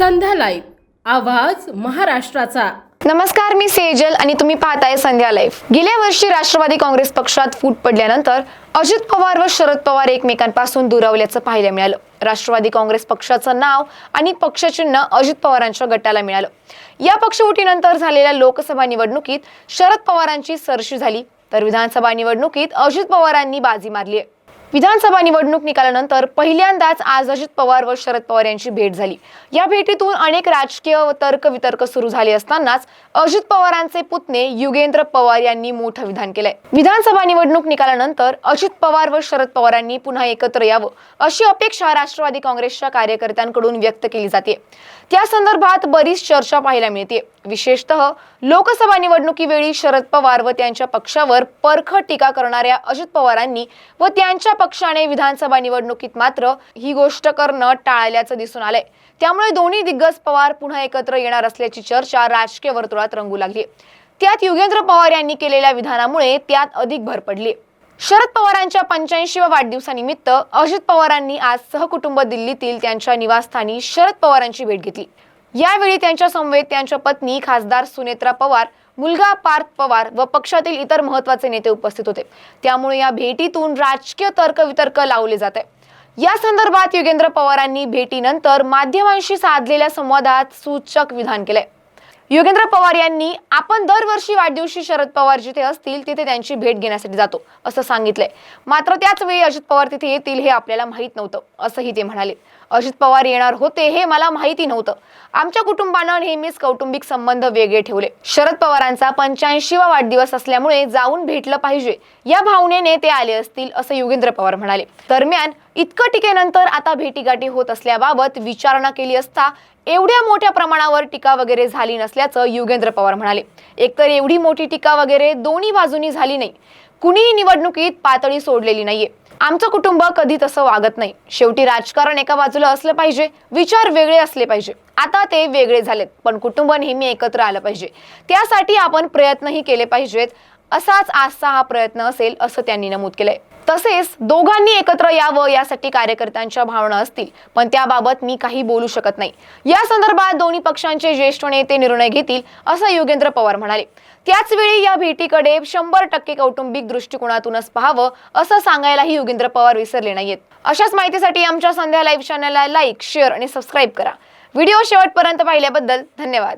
संध्या live आवाज महाराष्ट्राचा. नमस्कार मी सेजल आणि तुम्ही पाहताय संध्या लाईव्ह गेल्या वर्षी राष्ट्रवादी काँग्रेस पक्षात फूट पडल्यानंतर अजित पवार व शरद पवार एकमेकांपासून दुरावल्याचं पाहायला मिळालं. राष्ट्रवादी काँग्रेस पक्षाचं नाव आणि पक्षचिन्ह अजित पवारांच्या गटाला मिळालं. या पक्षवुटीनंतर झालेल्या लोकसभा निवडणुकीत शरद पवारांची सरशी झाली. तर विधानसभा निवडणुकीत अजित पवारांनी बाजी मारली आहे. विधानसभा निवडणूक निकालानंतर पहिल्यांदाच आज अजित पवार व शरद पवार यांची भेट झाली. या भेटीतून अनेक राजकीय तर्कवितर्क तर्क वितर्क सुरू झाले असतानाच अजित पवारांचे पुतणे युगेंद्र पवार यांनी मोठं विधान केलंय. विधानसभा निवडणूक निकालानंतर अजित पवार व शरद पवारांनी पुन्हा एकत्र यावं अशी अपेक्षा राष्ट्रवादी काँग्रेसच्या कार्यकर्त्यांकडून व्यक्त केली जाते. त्या संदर्भात बरीच चर्चा पाहायला मिळते. विशेषतः लोकसभा निवडणुकीवेळी शरद पवार व त्यांच्या पक्षावर परखड टीका करणाऱ्या अजित पवारांनी व त्यांच्या पक्षाने विधानसभा निवडणुकीत मात्र ही गोष्ट करणं टाळल्याचं दिसून आलंय. त्यामुळे दोन्ही दिग्गज पवार पुन्हा एकत्र येणार असल्याची चर्चा राजकीय वर्तुळात रंगू लागली. त्यात युगेंद्र पवार यांनी केलेल्या विधानामुळे त्यात अधिक भर पडली. शरद पवारांच्या पंच्याऐंशीव्या वाढदिवसानिमित्त अजित पवारांनी आज सहकुटुंब दिल्लीतील त्यांच्या निवासस्थानी शरद पवारांची भेट घेतली. यावेळी त्यांच्या समवेत त्यांच्या पत्नी खासदार सुनेत्रा पवार मुलगा पार्थ पवार व पक्षातील इतर महत्त्वाचे नेते उपस्थित होते. त्यामुळे या भेटीतून राजकीय तर्कवितर्क लावले जात आहे. या संदर्भात युगेंद्र पवारांनी भेटीनंतर माध्यमांशी साधलेल्या संवादात सूचक विधान केलंय. योगेंद्र पवार यांनी आपण दरवर्षी वाढदिवशी शरद पवार जिथे असतील तिथे त्यांची भेट घेण्यासाठी जातो असं सांगितलंय. मात्र त्याच वेळी अजित पवार तिथे येतील हे आपल्याला माहीत नव्हतं असंही ते म्हणाले. अजित पवार येणार होते हे मला माहिती नव्हतं. आमच्या कुटुंबानं नेहमीच कौटुंबिक संबंध वेगळे ठेवले. शरद पवारांचा पंच्याऐंशीवा वाढदिवस असल्यामुळे जाऊन भेटलं पाहिजे या भावनेने ते आले असतील असं योगेंद्र पवार म्हणाले. दरम्यान इतकं टीकेनंतर आता भेटीगाठी होत असल्याबाबत विचारणा केली असता एवढ्या मोठ्या प्रमाणावर टीका वगैरे झाली नसल्याचं युगेंद्र पवार म्हणाले. एकतर एवढी मोठी टीका वगैरे दोन्ही बाजूनी झाली नाही. कुणीही निवडणुकीत पातळी सोडलेली नाहीये. आमचं कुटुंब कधी तसं वागत नाही. शेवटी राजकारण एका बाजूला असलं पाहिजे विचार वेगळे असले पाहिजे. आता ते वेगळे झालेत पण कुटुंब नेहमी एकत्र आलं पाहिजे. त्यासाठी आपण प्रयत्नही केले पाहिजेत. असाच आजचा हा प्रयत्न असेल असं त्यांनी नमूद केलंय. तसेच दोघांनी एकत्र यावं यासाठी कार्यकर्त्यांच्या भावना असतील पण त्याबाबत मी काही बोलू शकत नाही. या संदर्भात दोन्ही पक्षांचे ज्येष्ठ नेते निर्णय घेतील असं योगेंद्र पवार म्हणाले. त्याच वेळी या भेटीकडे शंभर टक्के कौटुंबिक दृष्टिकोनातूनच पाहावं असं सांगायलाही योगेंद्र पवार विसरले नाहीयेत. अशाच माहितीसाठी आमच्या संध्या लाईव्ह चॅनलला लाईक शेअर आणि सबस्क्राईब करा. व्हिडिओ शेवटपर्यंत पाहिल्याबद्दल धन्यवाद.